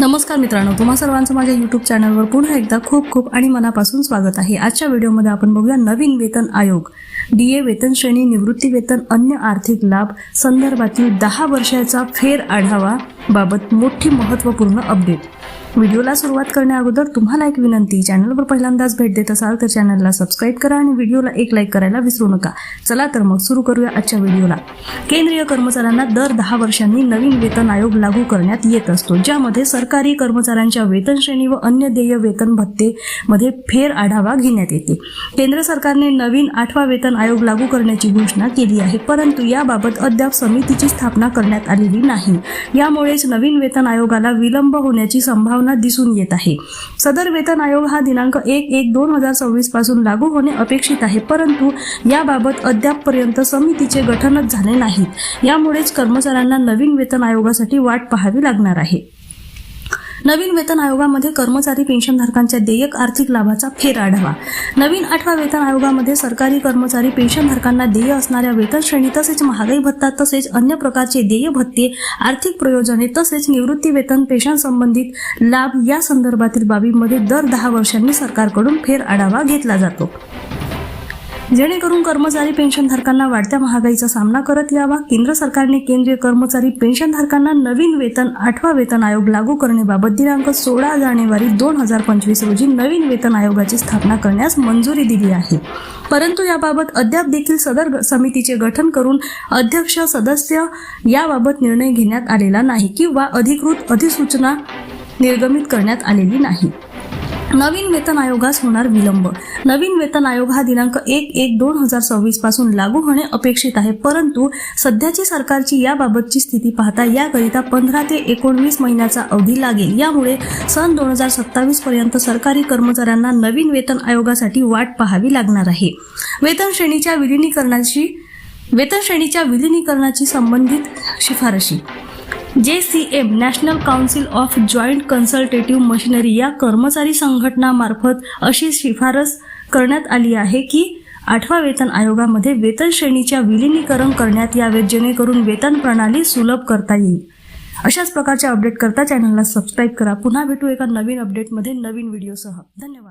नमस्कार मित्रांनो तुम्हा सर्वांचं माझ्या यूट्यूब चॅनलवर पुन्हा एकदा खूप खूप आणि मनापासून स्वागत आहे. आजच्या व्हिडिओमध्ये आपण बघूया नवीन वेतन आयोग. डी ए वेतन श्रेणी निवृत्ती वेतन अन्य आर्थिक लाभ संदर्भातील दहा वर्षाचा फेर आढावा बाबत मोठी महत्त्वपूर्ण अपडेट व्हिडिओला सुरुवात करण्याअगोदर तुम्हाला एक विनंती चॅनलवर पहिल्यांदाच भेट देत असाल तर चॅनलला सबस्क्राईब करा आणि व्हिडिओला एक लाईक करायला विसरू नका. चला तर मग सुरू करूया आजच्या व्हिडिओला. केंद्रीय कर्मचाऱ्यांना दर दहा वर्षांनी नवीन वेतन आयोग लागू करण्यात येत असतो ज्यामध्ये सरकारी कर्मचाऱ्यांच्या वेतन श्रेणी व अन्य देय वेतन भत्तेमध्ये फेर आढावा घेण्यात येते. केंद्र सरकारने नवीन आठवा वेतन आयोग लागू करण्याची घोषणा केली आहे. परंतु याबाबत अद्याप समितीची स्थापना करण्यात आलेली नाही. यामुळेच नवीन वेतन आयोगाला विलंब होण्याची संभावना दिसून येत आहे. सदर वेतन आयोग हा दिनांक एक एक दोन हजार सव्वीसपासून लागू होणे अपेक्षित आहे. परंतु याबाबत अद्यापपर्यंत समितीचे गठनच झाले नाहीत. यामुळेच कर्मचाऱ्यांना नवीन वेतन आयोगासाठी वाट पाहावी लागणार आहे. नवीन वेतन आयोगामध्ये कर्मचारी पेन्शनधारकांच्या देयक आर्थिक लाभाचा फेर आढावा. नवीन आठवा वेतन आयोगामध्ये सरकारी कर्मचारी पेन्शनधारकांना देय असणाऱ्या वेतन श्रेणी तसेच महागाई भत्ता तसेच अन्य प्रकारचे देय भत्ते आर्थिक प्रयोजने तसेच निवृत्ती वेतन पेन्शन संबंधित लाभ या संदर्भातील बाबींमध्ये दर दहा वर्षांनी सरकारकडून फेर आढावा घेतला जातो. जेणेकरून कर्मचारी पेन्शनधारकांना वाढत्या महागाईचा सामना करत यावा. केंद्र सरकारने केंद्रीय कर्मचारी पेन्शनधारकांना नवीन वेतन आठवा वेतन आयोग लागू करण्याबाबत दिनांक सोळा जानेवारी दोन हजार पंचवीस रोजी नवीन वेतन आयोगाची स्थापना करण्यास मंजुरी दिली आहे. परंतु याबाबत अद्याप देखील सदर समितीचे गठन करून अध्यक्ष सदस्य याबाबत निर्णय घेण्यात आलेला नाही किंवा अधिकृत अधिसूचना निर्गमित करण्यात आलेली नाही. नवीन वेतन आयोगास होणार विलंब. नवीन वेतन आयोग हा दिनांक एक एक दोन हजार सव्वीसपासून लागू होणे अपेक्षित आहे. परंतु सध्याची सरकारची याबाबतची स्थिती पाहता याकरिता पंधरा ते एकोणवीस महिन्याचा अवधी लागेल. यामुळे सन दोन हजार सत्तावीस पर्यंत सरकारी कर्मचाऱ्यांना नवीन वेतन आयोगासाठी वाट पाहावी लागणार आहे. वेतन श्रेणीच्या विलिनीकरणाची वेतन श्रेणीच्या विलिनीकरणाची संबंधित शिफारशी. J C M national council of joint consultative machinery या कर्मचारी संघटनामार्फत अशी शिफारस करण्यात आली आहे की आठवा वेतन आयोगामध्ये वेतन श्रेणीच्या विलिनीकरण करण्यात यावे जेणेकरून वेतन प्रणाली सुलभ करता येईल. अशाच प्रकारच्या अपडेट करता चॅनलला सबस्क्राईब करा. पुन्हा भेटू एका नवीन अपडेटमध्ये नवीन व्हिडिओसह धन्यवाद.